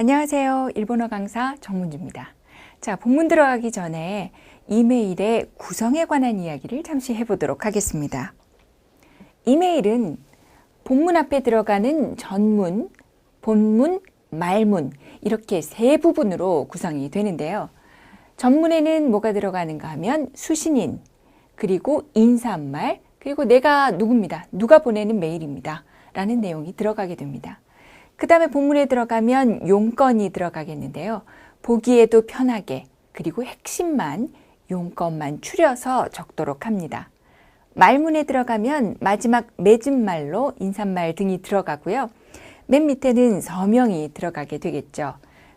안녕하세요. 일본어 강사 정문주입니다. 자, 본문 들어가기 전에 이메일의 구성에 관한 이야기를 잠시 해보도록 하겠습니다. 이메일은 본문 앞에 들어가는 전문, 본문, 말문 이렇게 세 부분으로 구성이 되는데요. 전문에는 뭐가 들어가는가 하면 수신인, 그리고 인사말, 그리고 내가 누굽니다. 누가 보내는 메일입니다. 라는 내용이 들어가게 됩니다. 그 다음에 본문에 들어가면 용건이 들어가겠는데요. 보기에도 편하게, 그리고 핵심만, 용건만 추려서 적도록 합니다. 말문에 들어가면 마지막 맺은 말로 인사말 등이 들어가고요. 맨 밑에는 서명이 들어가게 되겠죠.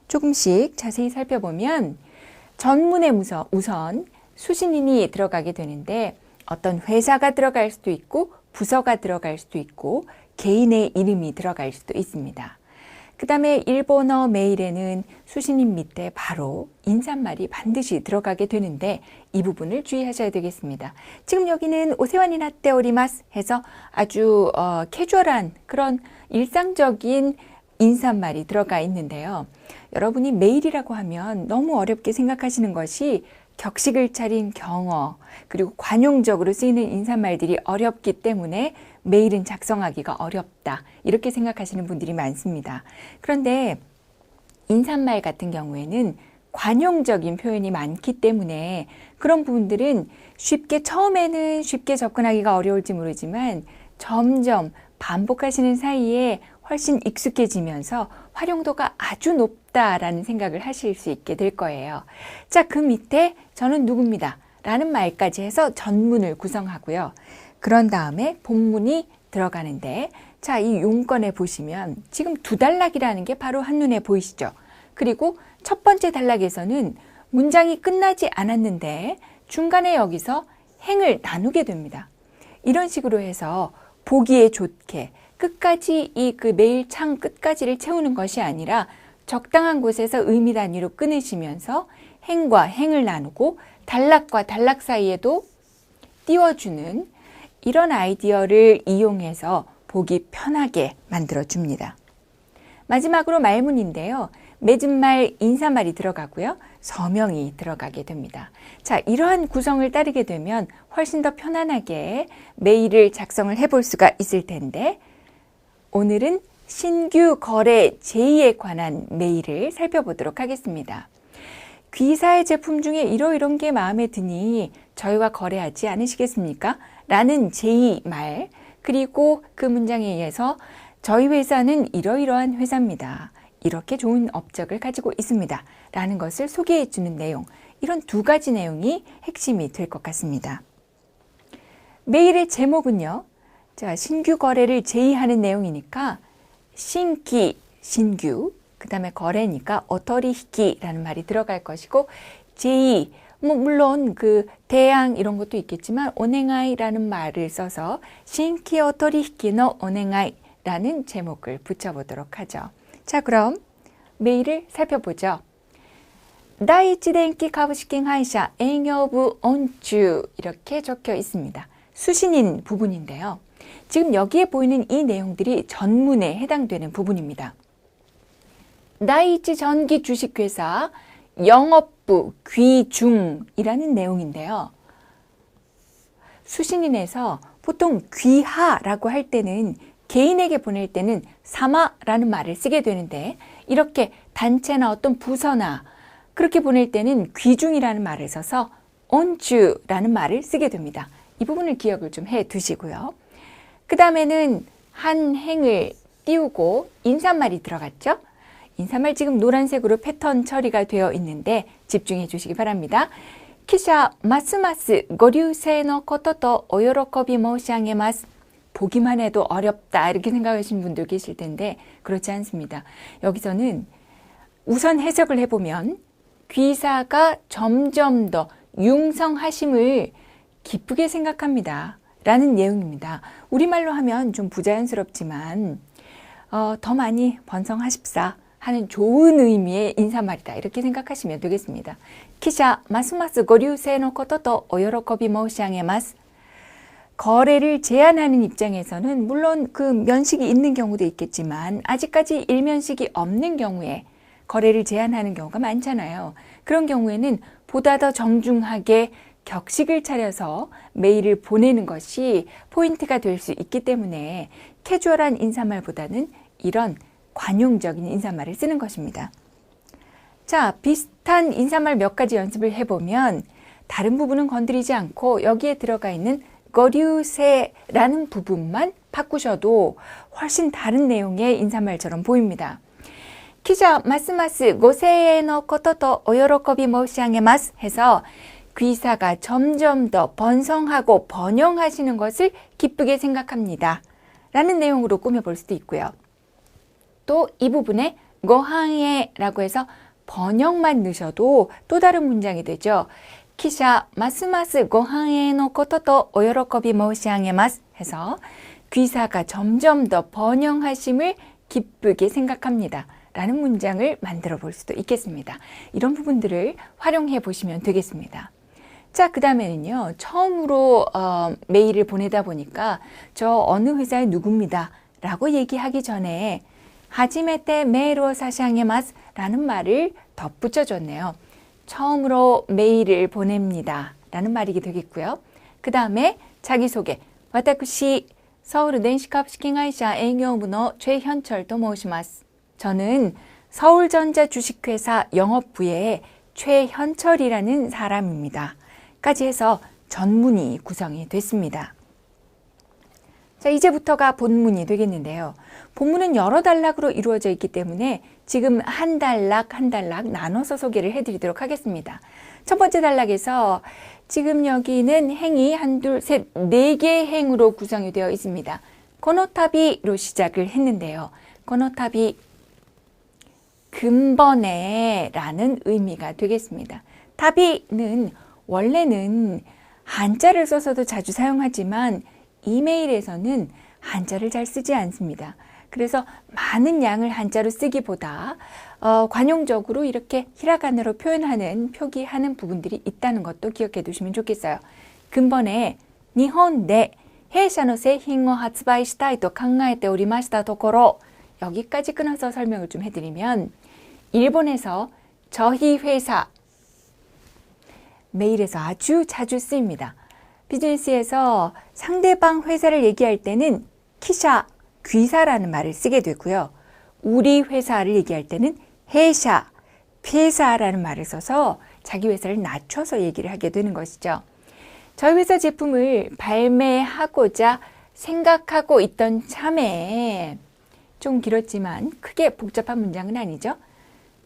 조금씩 자세히 살펴보면 전문에 우선 수신인이 들어가게 되는데 어떤 회사가 들어갈 수도 있고 부서가 들어갈 수도 있고 개인의 이름이 들어갈 수도 있습니다. 그 다음에 일본어 메일에는 수신인 밑에 바로 인사말이 반드시 들어가게 되는데 이 부분을 주의하셔야 되겠습니다. 지금 여기는 오세환이 나떼 오리마스 해서 아주 어, 캐주얼한 그런 일상적인 인사말이 들어가 있는데요. 여러분이 메일이라고 하면 너무 어렵게 생각하시는 것이 격식을 차린 경어, 그리고 관용적으로 쓰이는 인사말들이 어렵기 때문에 메일은 작성하기가 어렵다. 이렇게 생각하시는 분들이 많습니다. 그런데 인사말 같은 경우에는 관용적인 표현이 많기 때문에 그런 부분들은 쉽게 처음에는 쉽게 접근하기가 어려울지 모르지만 점점 반복하시는 사이에 훨씬 익숙해지면서 활용도가 아주 높다라는 생각을 하실 수 있게 될 거예요. 자, 그 밑에 저는 누굽니다. 라는 말까지 해서 전문을 구성하고요. 그런 다음에 본문이 들어가는데 자, 이 용건에 보시면 지금 두 단락이라는 게 바로 한눈에 보이시죠? 그리고 첫 번째 단락에서는 문장이 끝나지 않았는데 중간에 여기서 행을 나누게 됩니다. 이런 식으로 해서 보기에 좋게 끝까지 이그 메일 창 끝까지를 채우는 것이 아니라 적당한 곳에서 의미 단위로 끊으시면서 행과 행을 나누고 단락과 단락 사이에도 띄워주는 이런 아이디어를 이용해서 보기 편하게 만들어 줍니다. 마지막으로 말문인데요. 맺은 말, 인사말이 들어가고요. 서명이 들어가게 됩니다. 자, 이러한 구성을 따르게 되면 훨씬 더 편안하게 메일을 작성을 해볼 수가 있을 텐데, 오늘은 신규 거래 제의에 관한 메일을 살펴보도록 하겠습니다. 귀사의 제품 중에 이러이런 게 마음에 드니 저희와 거래하지 않으시겠습니까? 라는 제의 말, 그리고 그 문장에 의해서 저희 회사는 이러이러한 회사입니다. 이렇게 좋은 업적을 가지고 있습니다. 라는 것을 소개해 주는 내용. 이런 두 가지 내용이 핵심이 될 것 같습니다. 메일의 제목은요. 자, 신규 거래를 제의하는 내용이니까 신기, 신규, 그 다음에 거래니까 어터리히키라는 말이 들어갈 것이고 제의, 뭐 물론 그 대항 이런 것도 있겠지만 오네가이라는 말을 써서 신키오 토리히키노 오네가이라는 제목을 붙여보도록 하죠. 자 그럼 메일을 살펴보죠. 다이치덴키 가부시킹 하이샤 앵여부 온주 이렇게 적혀 있습니다. 수신인 부분인데요. 지금 여기에 보이는 이 내용들이 전문에 해당되는 부분입니다. 다이치 전기 주식회사 영업부 귀중이라는 내용인데요. 수신인에서 보통 귀하라고 할 때는 개인에게 보낼 때는 사마라는 말을 쓰게 되는데 이렇게 단체나 어떤 부서나 그렇게 보낼 때는 귀중이라는 말을 써서 온주라는 말을 쓰게 됩니다. 이 부분을 기억을 좀 해 두시고요. 그 다음에는 한 행을 띄우고 인사말이 들어갔죠. 인사말 지금 노란색으로 패턴 처리가 되어 있는데 집중해 주시기 바랍니다. 키샤 마스마스 고류세의 코토토 오요로코비 모시앙에마스 보기만 해도 어렵다 이렇게 생각하시는 분들 계실 텐데 그렇지 않습니다. 여기서는 우선 해석을 해보면 귀사가 점점 더 융성하심을 기쁘게 생각합니다. 라는 내용입니다. 우리말로 하면 좀 부자연스럽지만 어, 더 많이 번성하십사 하는 좋은 의미의 인사말이다. 이렇게 생각하시면 되겠습니다. 키샤 마스마스 고류세노 코토토 오요로코비 모시앙에마스 거래를 제한하는 입장에서는 물론 그 면식이 있는 경우도 있겠지만 아직까지 일면식이 없는 경우에 거래를 제한하는 경우가 많잖아요. 그런 경우에는 보다 더 정중하게 격식을 차려서 메일을 보내는 것이 포인트가 될 수 있기 때문에 캐주얼한 인사말보다는 이런 관용적인 인사말을 쓰는 것입니다. 자, 비슷한 인사말 몇 가지 연습을 해보면 다른 부분은 건드리지 않고 여기에 들어가 있는 거류세라는 부분만 바꾸셔도 훨씬 다른 내용의 인사말처럼 보입니다. 키자 마스마스, 고세에 넣고또또 오요로컵이 모시앙에마스 해서 귀사가 점점 더 번성하고 번영하시는 것을 기쁘게 생각합니다. 라는 내용으로 꾸며볼 수도 있고요. 또 이 부분에 고항에 라고 해서 번역만 넣으셔도 또 다른 문장이 되죠. 기샤 마스마스 고항에의 것도 오요로코비 모시앙에마스 해서 귀사가 점점 더 번영하심을 기쁘게 생각합니다. 라는 문장을 만들어 볼 수도 있겠습니다. 이런 부분들을 활용해 보시면 되겠습니다. 자, 그 다음에는요, 처음으로 어, 메일을 보내다 보니까 저 어느 회사의 누구입니다. 라고 얘기하기 전에 하지메테 메이로 사샹에마스 라는 말을 덧붙여 줬네요. 처음으로 메일을 보냅니다. 라는 말이 되겠고요. 그 다음에 자기소개. 와타쿠시 서울 렌시캅 시킹아이샤 애교부노 최현철도 모시마스. 저는 서울전자 주식회사 영업부의 최현철이라는 사람입니다. 까지 해서 전문이 구성이 됐습니다. 자, 이제부터가 본문이 되겠는데요. 본문은 여러 단락으로 이루어져 있기 때문에 지금 한 단락 한 단락 나눠서 소개를 해드리도록 하겠습니다. 첫 번째 단락에서 지금 여기는 행이 한 둘 셋 네 개의 행으로 구성이 되어 있습니다. 코노타비로 시작을 했는데요. 코노타비 근번에라는 의미가 되겠습니다. 타비는 원래는 한자를 써서도 자주 사용하지만 이메일에서는 한자를 잘 쓰지 않습니다. 그래서 많은 양을 한자로 쓰기보다 어, 관용적으로 이렇게 히라간으로 표현하는 표기하는 부분들이 있다는 것도 기억해 두시면 좋겠어요. 근본에 일본 내 네, 해샤노 세힝어 하츠바이 시타이토 강가에테 오리마시다 도코로 여기까지 끊어서 설명을 좀 해드리면 일본에서 저희 회사 메일에서 아주 자주 쓰입니다. 비즈니스에서 상대방 회사를 얘기할 때는 키샤, 귀사라는 말을 쓰게 되고요. 우리 회사를 얘기할 때는 해샤, 피사라는 말을 써서 자기 회사를 낮춰서 얘기를 하게 되는 것이죠. 저희 회사 제품을 발매하고자 생각하고 있던 참에 좀 길었지만 크게 복잡한 문장은 아니죠.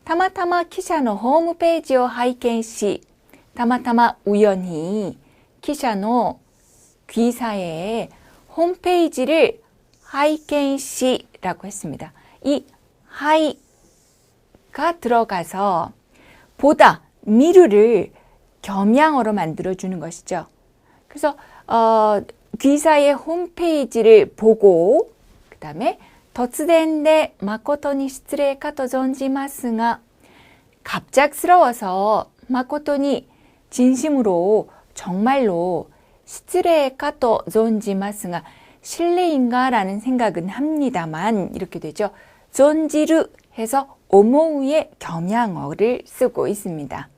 타마타마 키샤의 홈페이지와 하이켄시 타마타마 우연히 기샤노 귀사의 홈페이지를 하이켄시라고 했습니다. 이 하이가 들어가서 보다 미루를 겸양어로 만들어 주는 것이죠. 그래서 어, 귀사의 홈페이지를 보고 그 다음에 突然で誠に失礼かと存じますが 갑작스러워서 誠に 진심으로 정말로失礼かと 존지마스가 실례인가라는 생각은 합니다만 이렇게 되죠. 존지르 해서 오모우의 겸양어를 쓰고 있습니다.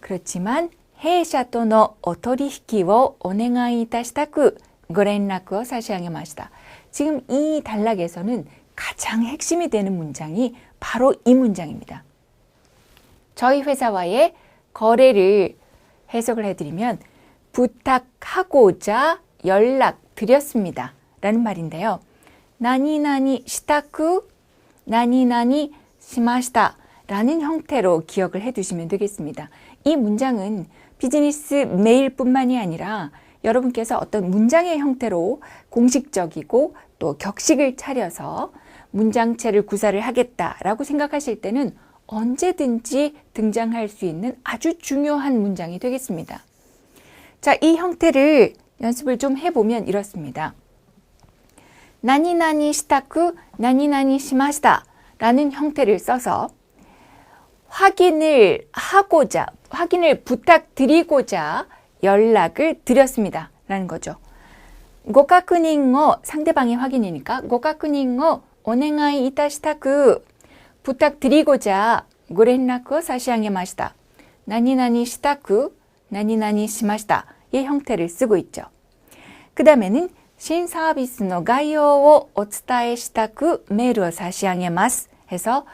그렇지만 헤이샤토의 오토리히키를 お願いいたしたくご連絡を差し上げました. 지금 이 단락에서는 가장 핵심이 되는 문장이 바로 이 문장입니다. 저희 회사와의 거래를 해석을 해드리면 부탁하고자 연락 드렸습니다. 라는 말인데요. 나니나니 시타쿠 나니나니 시마시다 라는 형태로 기억을 해 두시면 되겠습니다. 이 문장은 비즈니스 메일뿐만이 아니라 여러분께서 어떤 문장의 형태로 공식적이고 또 격식을 차려서 문장체를 구사를 하겠다라고 생각하실 때는 언제든지 등장할 수 있는 아주 중요한 문장이 되겠습니다. 자, 이 형태를 연습을 좀 해보면 이렇습니다. 나니나니 시타쿠 나니나니 시마시다 라는 형태를 써서 확인을 하고자, 확인을 부탁드리고자 연락을 드렸습니다. 라는 거죠. 고카쿠닝어 상대방의 확인이니까 고카쿠닝어 오네가이 이타시타쿠 부탁드리고자ご連絡を差し上げました. 나니 나니 시다쿠, 나니 나니 시마시다. 의 형태를 쓰고 있죠. 그 다음에는 신서비스の 概要をお伝えしたく 메일을 差し上げます. 해서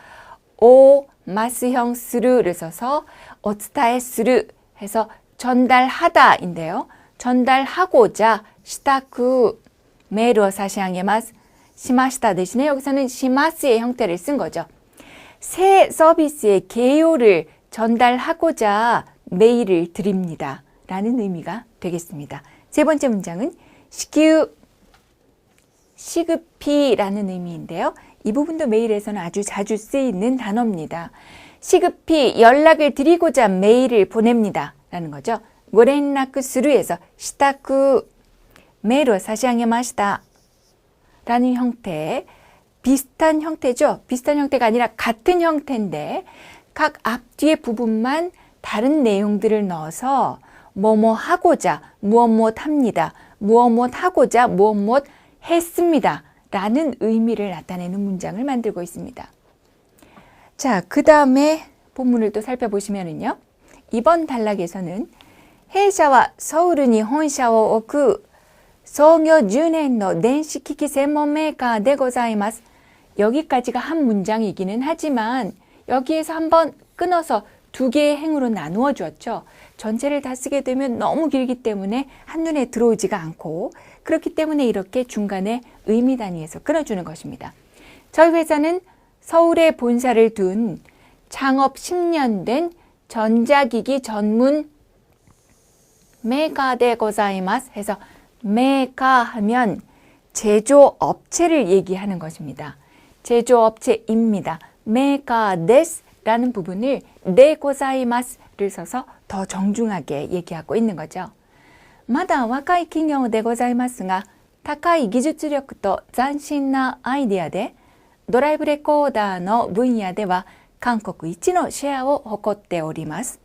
오 마스형 스르를 써서 お伝えする 해서 전달하다인데요. 전달하고자 시다쿠 메일을 差し上げます. 시마시다 대신에 여기서는 시마스의 형태를 쓴 거죠. 새 서비스의 개요를 전달하고자 메일을 드립니다. 라는 의미가 되겠습니다. 세 번째 문장은 시규 시급히라는 의미인데요. 이 부분도 메일에서는 아주 자주 쓰이는 단어입니다. 시급히 연락을 드리고자 메일을 보냅니다. 라는 거죠. 고렌라크 스루에서 시타쿠 메일을 사시하게마시다 라는 형태 비슷한 형태죠. 비슷한 형태가 아니라 같은 형태인데 각 앞뒤의 부분만 다른 내용들을 넣어서 뭐뭐 하고자 무엇 무엇 합니다. 무엇 무엇 하고자 무엇 무엇 했습니다. 라는 의미를 나타내는 문장을 만들고 있습니다. 자, 그 다음에 본문을 또 살펴보시면은요. 이번 단락에서는弊社は 서울に 本社を置く創業10年の電子機器専門メーカーでございます. 여기까지가 한 문장이기는 하지만 여기에서 한번 끊어서 두 개의 행으로 나누어 주었죠. 전체를 다 쓰게 되면 너무 길기 때문에 한눈에 들어오지가 않고 그렇기 때문에 이렇게 중간에 의미 단위에서 끊어주는 것입니다. 저희 회사는 서울에 본사를 둔 창업 10년 된 전자기기 전문 메가데 고자이마스 해서 메가 하면 제조업체를 얘기하는 것입니다. 제조업체입니다. 메가데스라는 부분을 네고자이마스를 써서 더 정중하게 얘기하고 있는 거죠. まだ若い企業でございますが、高い技術力と斬新なアイデアで、ドライブレコーダーの分野では韓国一のシェアを誇っております.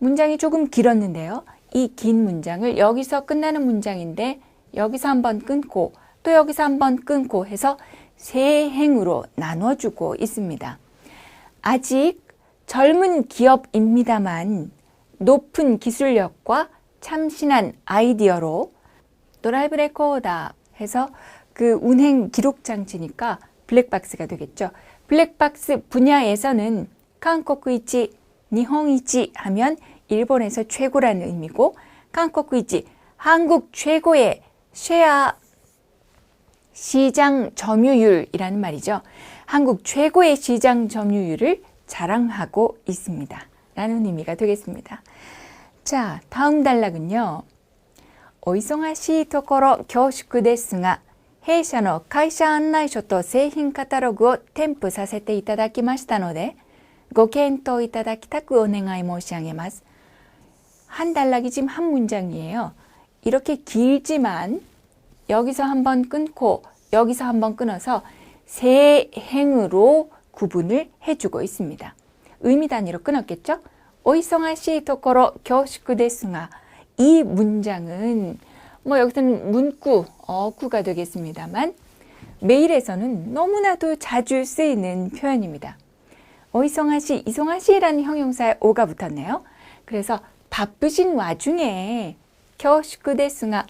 문장이 조금 길었는데요. 이 긴 문장을 여기서 끝나는 문장인데 여기서 한번 끊고 또 여기서 한번 끊고 해서 세 행으로 나눠주고 있습니다. 아직 젊은 기업입니다만 높은 기술력과 참신한 아이디어로 드라이브 레코더 해서 그 운행 기록 장치니까 블랙박스가 되겠죠. 블랙박스 분야에서는 한국이지, 니홍이지 하면 일본에서 최고라는 의미고 한국이지, 한국 최고의 쉐아 시장 점유율이라는 말이죠. 한국 최고의 시장 점유율을 자랑하고 있습니다. 라는 의미가 되겠습니다. 자, 다음 단락은요. お忙しいところ恐縮ですが、弊社の会社案内書と製品カタログを添付させていただきましたので、ご検討いただきたくお願い申し上げます. 한 단락이 지금 한 문장이에요. 이렇게 길지만 여기서 한번 끊고 여기서 한번 끊어서 세 행으로 구분을 해주고 있습니다. 의미 단위로 끊었겠죠? 오이성하시 토코로 교식구 데스가 이 문장은 뭐 여기서는 문구, 어구가 되겠습니다만 메일에서는 너무나도 자주 쓰이는 표현입니다. 오이성하시, 이성하시라는 형용사에 오가 붙었네요. 그래서 바쁘신 와중에 교식구 데스가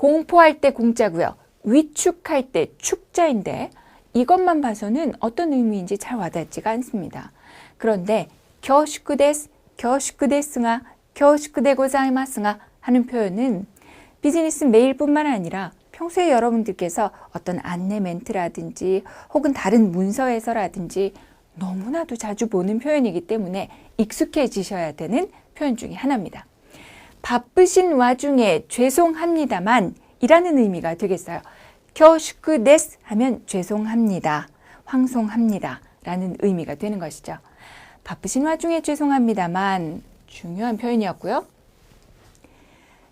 공포할 때 공짜고요. 위축할 때 축자인데 이것만 봐서는 어떤 의미인지 잘 와닿지가 않습니다. 그런데 교식구 데스, 교식구 데스가 교식구 데고자이마스가 하는 표현은 비즈니스 메일뿐만 아니라 평소에 여러분들께서 어떤 안내 멘트라든지 혹은 다른 문서에서라든지 너무나도 자주 보는 표현이기 때문에 익숙해지셔야 되는 표현 중에 하나입니다. 바쁘신 와중에 죄송합니다만 이라는 의미가 되겠어요. 교슈크 데스 하면 죄송합니다. 황송합니다. 라는 의미가 되는 것이죠. 바쁘신 와중에 죄송합니다만 중요한 표현이었고요.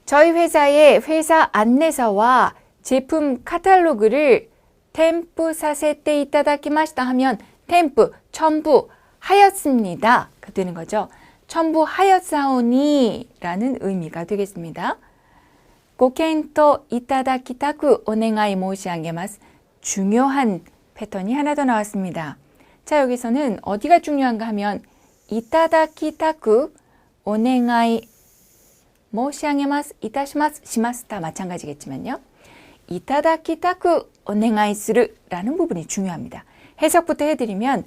저희 회사의 회사 안내서와 제품 카탈로그를 템프 사세때 이따다키마시다 하면 템프 첨부 하였습니다. 가 되는 거죠. 첨부하였사오니 라는 의미가 되겠습니다. 고켄토 이타다키타쿠 오네가이 모시앙게마스 중요한 패턴이 하나 더 나왔습니다. 자 여기서는 어디가 중요한가 하면 이타다키타쿠 오네가이 모시앙게마스 이타시마스 시마스타 마찬가지겠지만요. 이타다키타쿠 오네가이する 라는 부분이 중요합니다. 해석부터 해드리면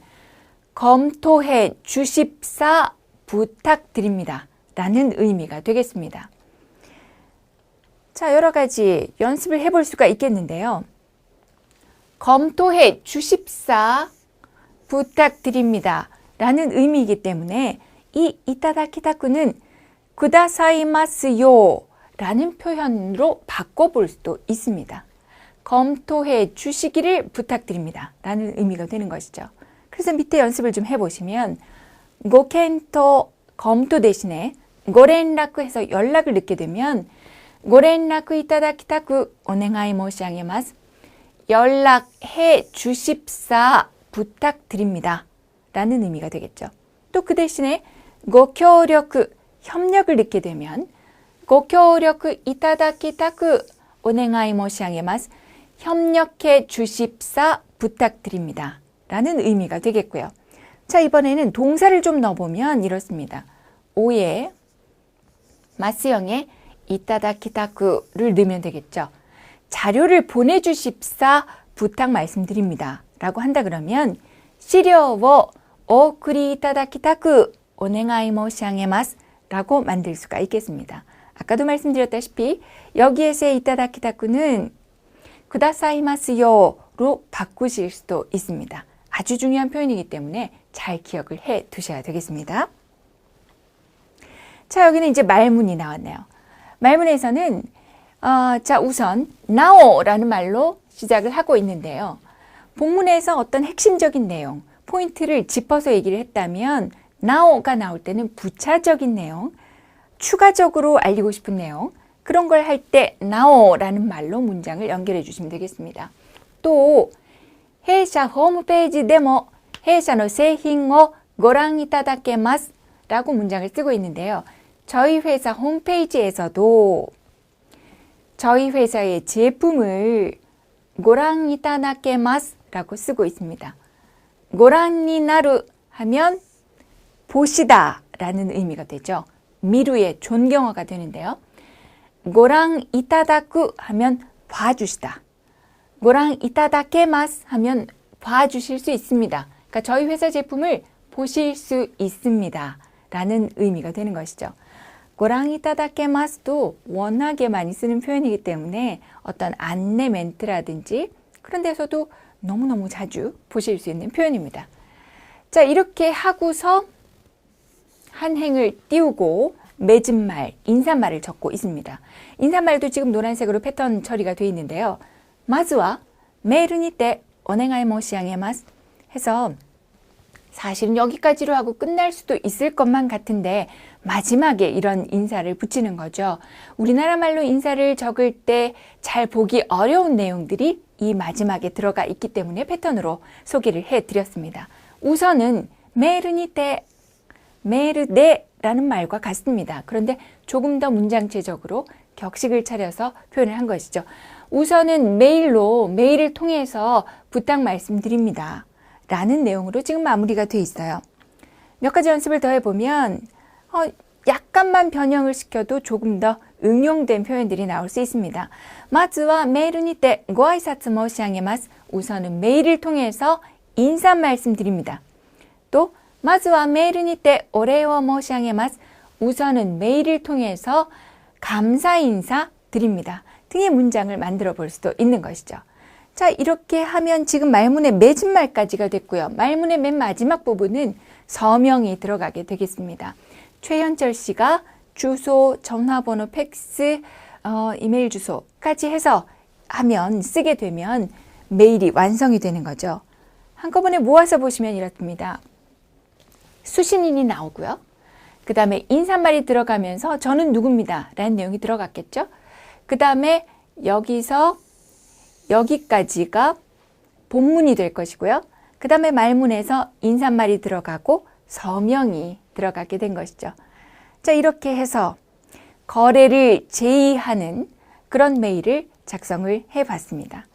검토해 주십사 부탁드립니다. 라는 의미가 되겠습니다. 자, 여러 가지 연습을 해볼 수가 있겠는데요. 검토해 주십사 부탁드립니다. 라는 의미이기 때문에 이 이타다키타쿠는 구다사이마스요 라는 표현으로 바꿔볼 수도 있습니다. 검토해 주시기를 부탁드립니다. 라는 의미가 되는 것이죠. 그래서 밑에 연습을 좀 해보시면 고켄토 검토 대신에 고렌라쿠 해서 연락을 넣게 되면 고렌라쿠 이타다키타쿠 오네가이 모시하게마스 연락해 주십사 부탁드립니다. 라는 의미가 되겠죠. 또 그 대신에 고協力협력을 넣게 되면 고協力이타다키타쿠 오네가이 모시하게마스 협력해 주십사 부탁드립니다. 라는 의미가 되겠고요. 자, 이번에는 동사를 좀 넣어보면 이렇습니다. 오에 마스형에 이타다키타쿠를 넣으면 되겠죠. 자료를 보내주십사 부탁 말씀드립니다. 라고 한다 그러면 시료を 오쿠리 이타다키타쿠 오네가이 모시하게마스 라고 만들 수가 있겠습니다. 아까도 말씀드렸다시피 여기에서의 이타다키타쿠는 구다사이마스요로 바꾸실 수도 있습니다. 아주 중요한 표현이기 때문에 잘 기억을 해 두셔야 되겠습니다. 자, 여기는 이제 말문이 나왔네요. 말문에서는 어, 자, 우선 나오라는 말로 시작을 하고 있는데요. 본문에서 어떤 핵심적인 내용, 포인트를 짚어서 얘기를 했다면 나오가 나올 때는 부차적인 내용, 추가적으로 알리고 싶은 내용, 그런 걸 할때 나오라는 말로 문장을 연결해 주시면 되겠습니다. 또 회사 홈페이지 데모 회사의 세흰어 고랑 이타다케마스 라고 문장을 쓰고 있는데요. 저희 회사 홈페이지에서도 저희 회사의 제품을 고랑 이타다케마스 라고 쓰고 있습니다. 고랑이 나루 하면 보시다 라는 의미가 되죠. 미루의 존경어가 되는데요. 고랑 이타다쿠 하면 봐주시다. 고랑 이타다케마스 하면 봐주실 수 있습니다. 그러니까 저희 회사 제품을 보실 수 있습니다. 라는 의미가 되는 것이죠. 고랑 이타다케마스도 워낙에 많이 쓰는 표현이기 때문에 어떤 안내 멘트라든지 그런 데서도 너무너무 자주 보실 수 있는 표현입니다. 자, 이렇게 하고서 한 행을 띄우고 맺은 말, 인사말을 적고 있습니다. 인사말도 지금 노란색으로 패턴 처리가 되어 있는데요. 마즈와 메르니 때 오네가이 모시양에마스 해서 사실은 여기까지로 하고 끝날 수도 있을 것만 같은데 마지막에 이런 인사를 붙이는 거죠. 우리나라 말로 인사를 적을 때 잘 보기 어려운 내용들이 이 마지막에 들어가 있기 때문에 패턴으로 소개를 해 드렸습니다. 우선은 메르니테, 메르네라는 말과 같습니다. 그런데 조금 더 문장체적으로 격식을 차려서 표현을 한 것이죠. 우선은 메일로 메일을 통해서 부탁 말씀드립니다. 라는 내용으로 지금 마무리가 돼 있어요. 몇 가지 연습을 더 해보면 어, 약간만 변형을 시켜도 조금 더 응용된 표현들이 나올 수 있습니다. 마즈와 메일을 때 고아이사츠 모시하게마스 우선은 메일을 통해서 인사 말씀드립니다. 또 마즈와 메일을 때 오레오 모시하게마스 우선은 메일을 통해서 감사 인사 드립니다. 등의 문장을 만들어 볼 수도 있는 것이죠. 자, 이렇게 하면 지금 말문의 맺은 말까지가 됐고요. 말문의 맨 마지막 부분은 서명이 들어가게 되겠습니다. 최현철 씨가 주소, 전화번호, 팩스, 어, 이메일 주소까지 해서 하면 쓰게 되면 메일이 완성이 되는 거죠. 한꺼번에 모아서 보시면 이렇습니다. 수신인이 나오고요. 그 다음에 인사말이 들어가면서 저는 누굽니다. 라는 내용이 들어갔겠죠. 그 다음에 여기서 여기까지가 본문이 될 것이고요. 그 다음에 말문에서 인사말이 들어가고 서명이 들어가게 된 것이죠. 자, 이렇게 해서 거래를 제의하는 그런 메일을 작성을 해 봤습니다.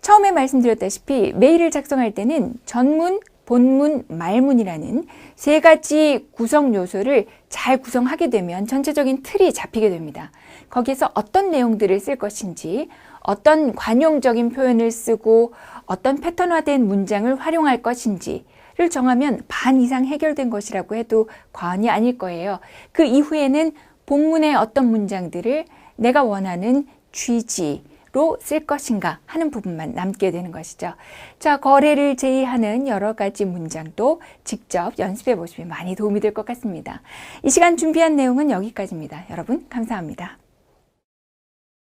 처음에 말씀드렸다시피 메일을 작성할 때는 전문 본문, 말문이라는 세 가지 구성 요소를 잘 구성하게 되면 전체적인 틀이 잡히게 됩니다. 거기에서 어떤 내용들을 쓸 것인지, 어떤 관용적인 표현을 쓰고 어떤 패턴화된 문장을 활용할 것인지를 정하면 반 이상 해결된 것이라고 해도 과언이 아닐 거예요. 그 이후에는 본문의 어떤 문장들을 내가 원하는 취지로 쓸 것인가 하는 부분만 남게 되는 것이죠. 자, 거래를 제의하는 여러 가지 문장도 직접 연습해 보시면 많이 도움이 될 것 같습니다. 이 시간 준비한 내용은 여기까지입니다. 여러분, 감사합니다.